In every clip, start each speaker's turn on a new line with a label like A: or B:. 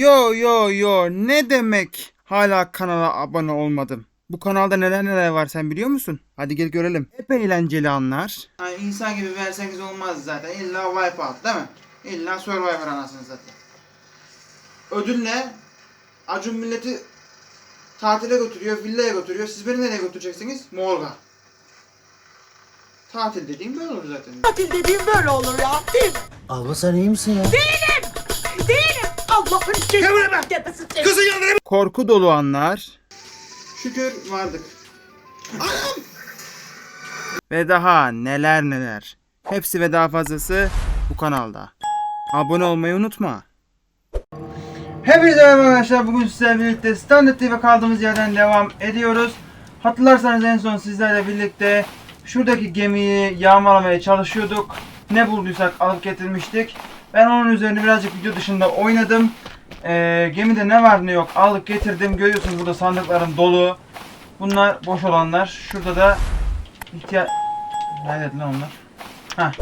A: Yo yo yo ne demek hala kanala abone olmadım. Bu kanalda neler neler var sen biliyor musun? Hadi gel görelim. Hep eğlenceli anlar. Yani insan gibi verseniz olmaz zaten. İlla Wipeout değil mi? İlla Survivor anasını zaten. Ödül ne? Acun milleti tatile götürüyor, villaya götürüyor. Siz beni nereye götüreceksiniz? Morga. Tatil dediğim böyle olur zaten.
B: Tatil dediğim böyle olur ya. Değil?
C: Abla sen iyi misin ya?
B: Değilim. Allah'ın cezası tepesi seni.
A: Korku dolu anlar. Şükür vardık. Ve daha neler neler. Hepsi ve daha fazlası bu kanalda. Abone olmayı unutma. Hepinize merhaba arkadaşlar. Bugün sizlerle birlikte Standard TV kaldığımız yerden devam ediyoruz. Hatırlarsanız en son sizlerle birlikte şuradaki gemiyi yağmalamaya çalışıyorduk. Ne bulduysak alıp getirmiştik. Ben onun üzerine birazcık video dışında oynadım. Ee, gemide ne var ne yok alıp getirdim. Görüyorsunuz burada sandıklarım dolu. Bunlar boş olanlar. Şurada da ihtiyaç... Nerede lan onlar? Heh.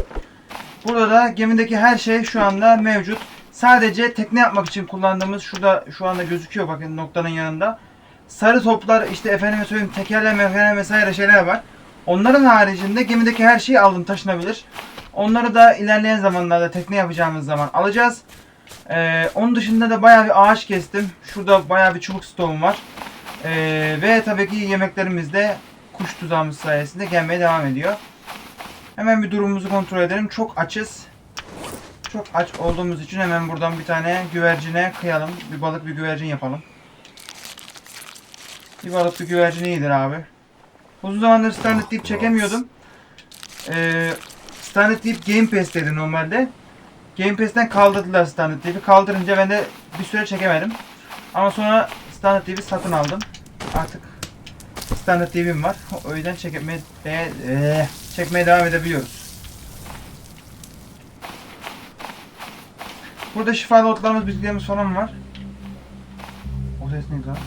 A: Burada da gemideki her şey şu anda mevcut. Sadece tekne yapmak için kullandığımız şurada şu anda gözüküyor bakın noktanın yanında. Sarı toplar işte efendime söyleyeyim tekerleme mekerleme vesaire şeyler var. Onların haricinde gemideki her şeyi aldım taşınabilir. Onları da ilerleyen zamanlarda tekne yapacağımız zaman alacağız. Ee, onun dışında da bayağı bir ağaç kestim. Şurada bayağı bir çubuk stoğum var. Ee, ve tabii ki yemeklerimiz de kuş tuzağımız sayesinde gelmeye devam ediyor. Hemen bir durumumuzu kontrol edelim. Çok açız. Çok aç olduğumuz için hemen buradan bir tane güvercine kıyalım. Bir balık bir güvercin yapalım. Bir balık bir güvercin iyidir abi. Uzun zamandır Starnet Deep çekemiyordum. Ee, Deep Game Pass'teydi normalde. Game Pass'ten kaldırdılar Starnet Deep'i. Kaldırınca ben de bir süre çekemedim. Ama sonra Starnet Deep'i satın aldım. Artık Standart TV'm var. O yüzden çekmeye, de, eee, çekmeye devam edebiliyoruz. Burada şifalı otlarımız, bitkilerimiz falan var. O ses neydi lan?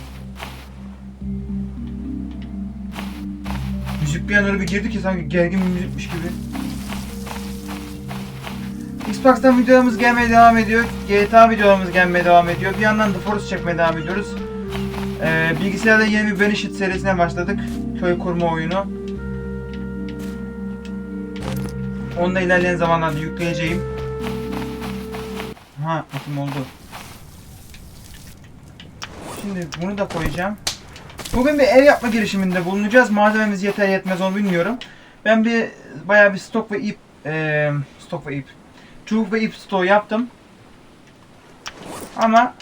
A: Müzik bir an öyle bir girdi ki sanki gergin bir müzikmiş gibi. Xbox'tan videolarımız gelmeye devam ediyor. GTA videolarımız gelmeye devam ediyor. Bir yandan The Forest çekmeye devam ediyoruz. Ee, bilgisayarda yeni bir Banishit serisine başladık. Köy kurma oyunu. Onu da ilerleyen zamanlarda yükleyeceğim. Ha, etim oldu. Şimdi bunu da koyacağım. Bugün bir ev yapma girişiminde bulunacağız. Malzememiz yeter yetmez onu bilmiyorum. Ben bir bayağı bir stok ve ip eee stok ve ip çubuk ve ip stoğu yaptım. Ama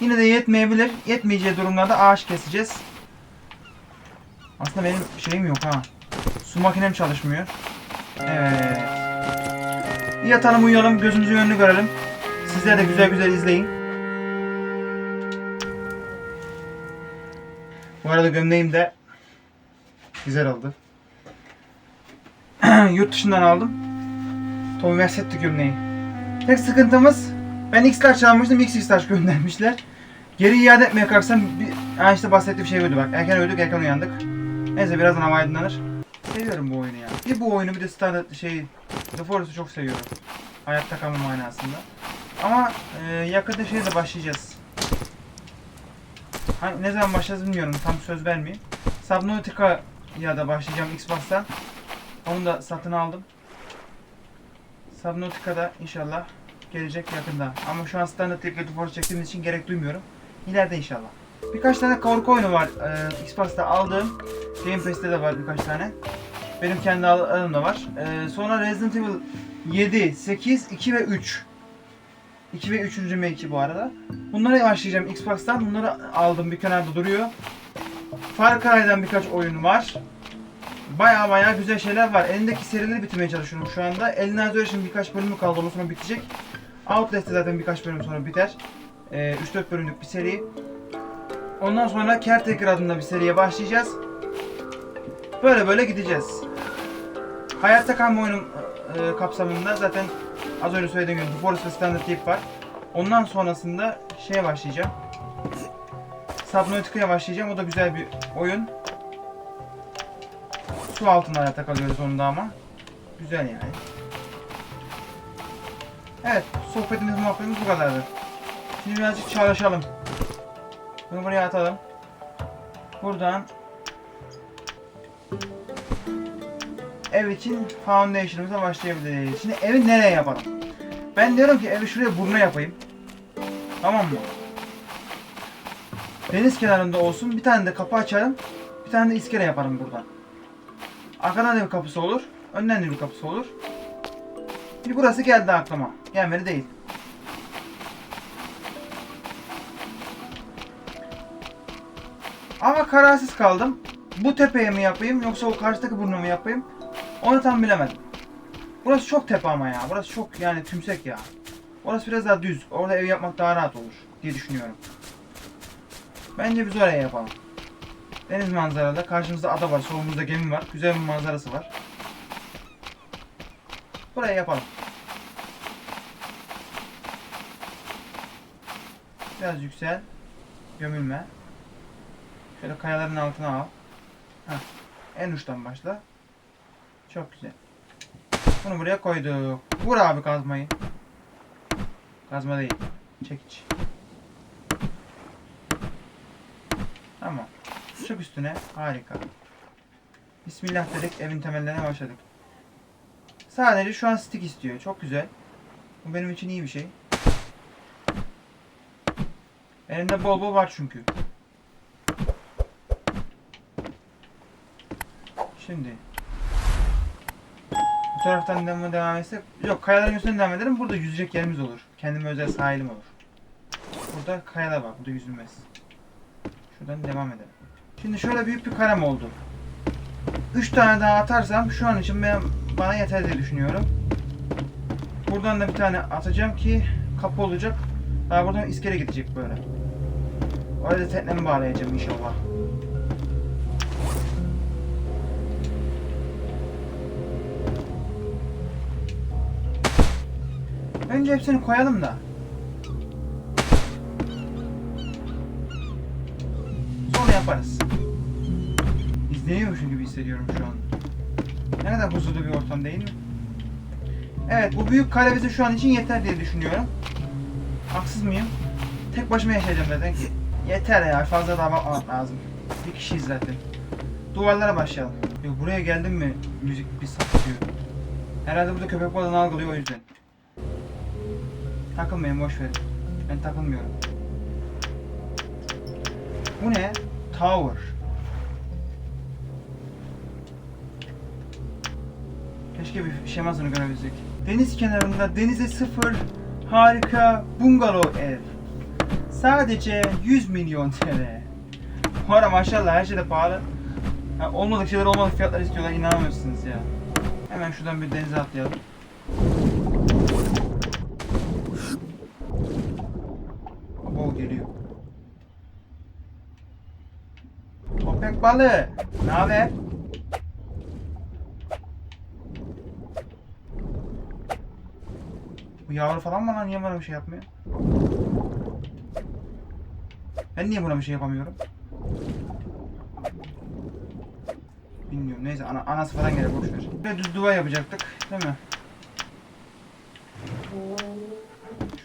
A: Yine de yetmeyebilir. Yetmeyeceği durumlarda ağaç keseceğiz. Aslında benim şeyim yok ha. Su makinem çalışmıyor. Evet. Yatalım uyuyalım. Gözümüzün önünü görelim. Sizler de güzel güzel izleyin. Bu arada gömleğim de güzel oldu. Yurt dışından aldım. Tommy Versetti gömleği. Tek sıkıntımız ben X large almıştım, XX large göndermişler. Geri iade etmeye kalksam bir, ha işte bahsettiğim şey buydu bak. Erken uyuduk, erken uyandık. Neyse birazdan hava aydınlanır. Seviyorum bu oyunu ya. Bir bu oyunu bir de Star şey The Forest'ı çok seviyorum. Hayatta kalma manasında. Ama e, yakında şeye de başlayacağız. Hani ne zaman başlayacağız bilmiyorum. Tam söz vermeyeyim. Subnautica'ya da başlayacağım Xbox'ta. Onu da satın aldım. Subnautica'da inşallah gelecek yakında. Ama şu an Standard Trek Force çektiğimiz için gerek duymuyorum. İleride inşallah. Birkaç tane korku oyunu var. Ee, Xbox'ta aldığım. Game Pass'te de var birkaç tane. Benim kendi aldığım da var. Ee, sonra Resident Evil 7, 8, 2 ve 3. 2 ve 3. M2 bu arada. Bunlara başlayacağım Xbox'tan. Bunları aldım bir kenarda duruyor. Far Cry'dan birkaç oyun var. Baya baya güzel şeyler var. Elindeki serileri bitirmeye çalışıyorum şu anda. Elina Isolation birkaç bölümü kaldı. Ondan sonra bitecek. Outlast'te zaten birkaç bölüm sonra biter. Ee, 3-4 bölümlük bir seri. Ondan sonra Caretaker adında bir seriye başlayacağız. Böyle böyle gideceğiz. Hayatta kalma oyunun e, kapsamında zaten az önce söylediğim gibi Forest ve Standard Deep var. Ondan sonrasında şeye başlayacağım. Subnautica'ya başlayacağım. O da güzel bir oyun. Su altında hayatta kalıyoruz onda ama. Güzel yani. Evet, sohbetimiz muhabbetimiz bu kadardı. Şimdi birazcık çalışalım. Bunu buraya atalım. Buradan ev için foundation'ımıza başlayabiliriz. Şimdi evi nereye yapalım? Ben diyorum ki evi şuraya buruna yapayım. Tamam mı? Deniz kenarında olsun. Bir tane de kapı açarım. Bir tane de iskele yaparım buradan. Arkadan da bir kapısı olur. Önden de bir kapısı olur. Şimdi burası geldi aklıma. Gelmedi değil. Ama kararsız kaldım. Bu tepeye mi yapayım yoksa o karşıdaki burnu mu yapayım? Onu tam bilemedim. Burası çok tepe ama ya. Burası çok yani tümsek ya. Orası biraz daha düz. Orada ev yapmak daha rahat olur diye düşünüyorum. Bence biz oraya yapalım. Deniz manzaralı. Karşımızda ada var. Solumuzda gemi var. Güzel bir manzarası var. Buraya yapalım. Biraz yüksel. Gömülme. Şöyle kayaların altına al. Heh. En uçtan başla. Çok güzel. Bunu buraya koyduk. Vur abi kazmayı. Kazma değil. Çekiç. Tamam. Çık üstüne. Harika. Bismillah dedik evin temellerine başladık. Sadece şu an stick istiyor. Çok güzel. Bu benim için iyi bir şey. Elimde bol bol var çünkü. Şimdi. Bu taraftan devam, etsek. Yok kayaların üstünden devam ederim. Burada yüzecek yerimiz olur. Kendime özel sahilim olur. Burada kayalar var. Burada yüzülmez. Şuradan devam edelim. Şimdi şöyle büyük bir karem oldu. 3 tane daha atarsam şu an için ben, bana yeter diye düşünüyorum. Buradan da bir tane atacağım ki kapı olacak. Daha buradan iskele gidecek böyle. Oraya da teknemi bağlayacağım inşallah. Önce hepsini koyalım da. Hissediyorum şu an. Ne kadar huzurlu bir ortam değil mi? Evet bu büyük kale bize şu an için yeter diye düşünüyorum. Haksız mıyım? Tek başıma yaşayacağım zaten. Yeter ya fazla daha bakmamak lazım. Bir kişiyiz zaten. Duvarlara başlayalım. Yo, buraya geldim mi müzik bir sapıyor. Herhalde burada köpek balığını algılıyor o yüzden. Takılmayın boş verin. Ben takılmıyorum. Bu ne? Tower. Keşke bir şemasını görebilsek. Deniz kenarında denize sıfır harika bungalov ev. Sadece 100 milyon TL. Bu ara maşallah her şey pahalı. Ha, olmadık şeyler olmadık fiyatlar istiyorlar inanamıyorsunuz ya. Hemen şuradan bir denize atlayalım. Abo geliyor. Köpek balığı. Ne haber? Bu yavru falan mı lan? Niye bana bir şey yapmıyor? Ben niye buna bir şey yapamıyorum? Bilmiyorum. Neyse ana, anası falan gelir boş ver. Böyle düz duvar yapacaktık. Değil mi?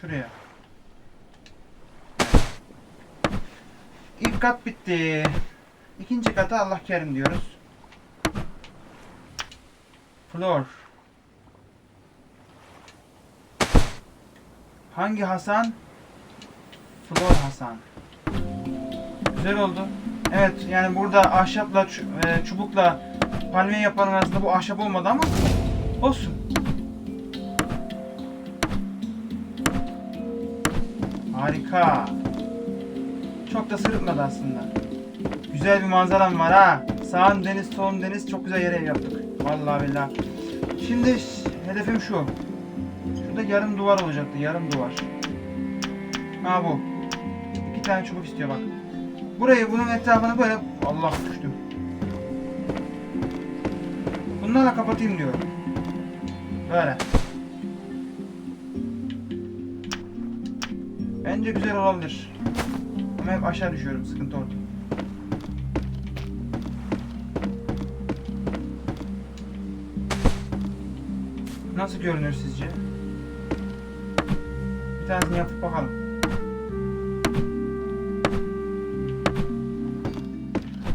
A: Şuraya. İlk kat bitti. İkinci kata Allah kerim diyoruz. Floor. Hangi Hasan? Floor Hasan. Güzel oldu. Evet yani burada ahşapla e, çubukla palmiye yapanın arasında bu ahşap olmadı ama olsun. Harika. Çok da sırıtmadı aslında. Güzel bir manzaram var ha. Sağın deniz, solun deniz. Çok güzel yere yaptık. Vallahi billahi. Şimdi hedefim şu. Şurada yarım duvar olacaktı. Yarım duvar. Ha bu. İki tane çubuk istiyor bak. Burayı bunun etrafını böyle Allah düştüm. Bunlarla kapatayım diyor. Böyle. Bence güzel olabilir. Ama hep aşağı düşüyorum. Sıkıntı orada. Nasıl görünür sizce? tanesini yapıp bakalım.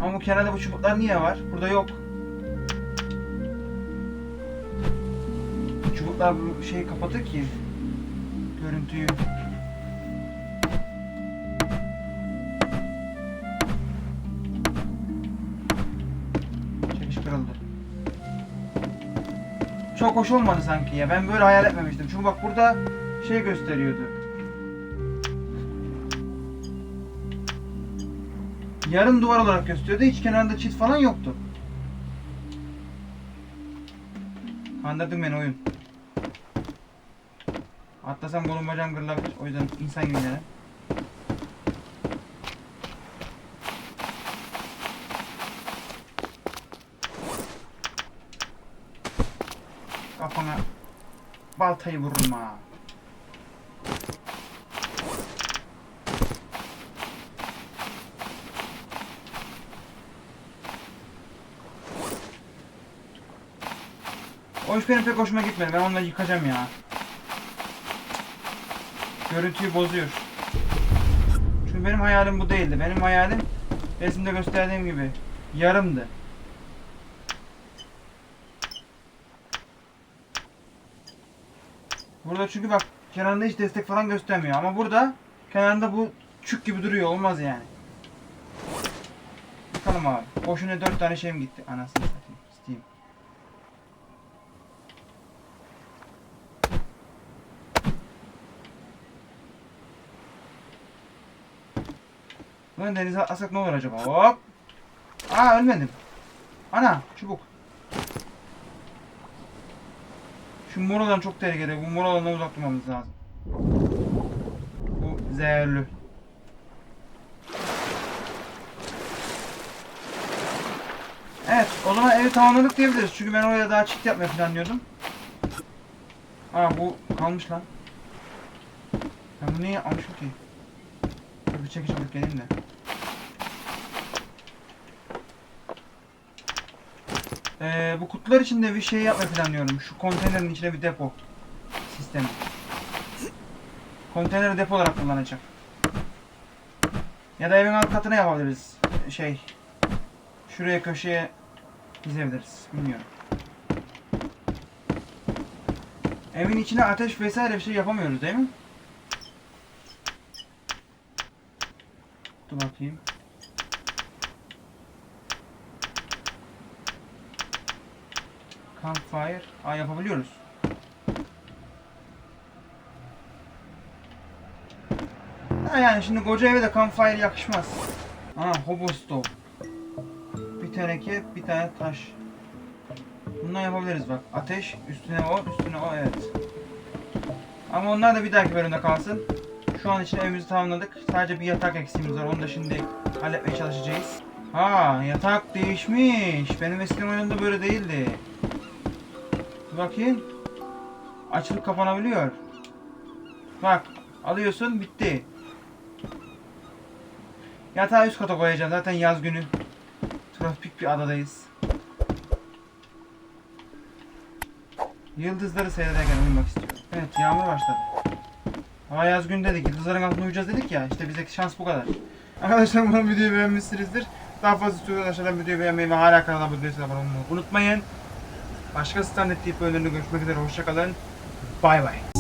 A: Ama bu kenarda bu çubuklar niye var? Burada yok. Çubuklar bu şeyi kapatır ki. Görüntüyü. Çekiş kırıldı. Çok hoş olmadı sanki ya. Ben böyle hayal etmemiştim. Çünkü bak burada şey gösteriyordu. Yarım duvar olarak gösteriyordu. Hiç kenarında çit falan yoktu. Kandırdın beni oyun. Atlasam kolum bacağım kırılabilir. O yüzden insan gibi denem. Kafana baltayı vururum ha. O iş benim pek hoşuma gitmedi. Ben onları yıkacağım ya. Görüntüyü bozuyor. Çünkü benim hayalim bu değildi. Benim hayalim resimde gösterdiğim gibi yarımdı. Burada çünkü bak kenarında hiç destek falan göstermiyor ama burada kenarında bu çük gibi duruyor olmaz yani. Bakalım abi. Boşuna dört tane şeyim gitti. Anasını Lan denize atlasak ne olur acaba? Hop. Aa ölmedim. Ana çubuk. Şu mor olan çok tehlikeli. Bu mor olandan uzak durmamız lazım. Bu zehirli. Evet, o zaman evi tamamladık diyebiliriz. Çünkü ben oraya daha çift yapmayı planlıyordum. Aa bu kalmış lan. Ben bunu niye almışım ki? Bir çekiç alıp geleyim de. Ee, bu kutular içinde bir şey yapmayı planlıyorum. Şu konteynerin içine bir depo sistemi. Konteyneri depo olarak kullanacak. Ya da evin alt katına yapabiliriz. Şey, şuraya köşeye dizebiliriz. Bilmiyorum. Evin içine ateş vesaire bir şey yapamıyoruz değil mi? Dur bakayım. Campfire. Aa yapabiliyoruz. Ha yani şimdi koca eve de campfire yakışmaz. Aa hobo stove. Bir teneke, bir tane taş. Bundan yapabiliriz bak. Ateş, üstüne o, üstüne o evet. Ama onlar da bir dahaki bölümde kalsın. Şu an için evimizi tamamladık. Sadece bir yatak eksiğimiz var. Onu da şimdi halletmeye çalışacağız. Ha yatak değişmiş. Benim eskiden oyunumda böyle değildi. Bakayım. Açılıp kapanabiliyor. Bak alıyorsun bitti. Yatağı üst kata koyacağım. Zaten yaz günü. Tropik bir adadayız. Yıldızları seyrederken uyumak istiyorum. Evet yağmur başladı. Hava yaz günü dedik. Yıldızların altında uyuyacağız dedik ya. İşte bizdeki şans bu kadar. Arkadaşlar umarım videoyu beğenmişsinizdir. Daha fazla istiyorsanız aşağıdan videoyu beğenmeyi ve hala kanala abone olmayı unutmayın. Başka standart tip bölümlerinde görüşmek üzere. Hoşçakalın. Bay bay.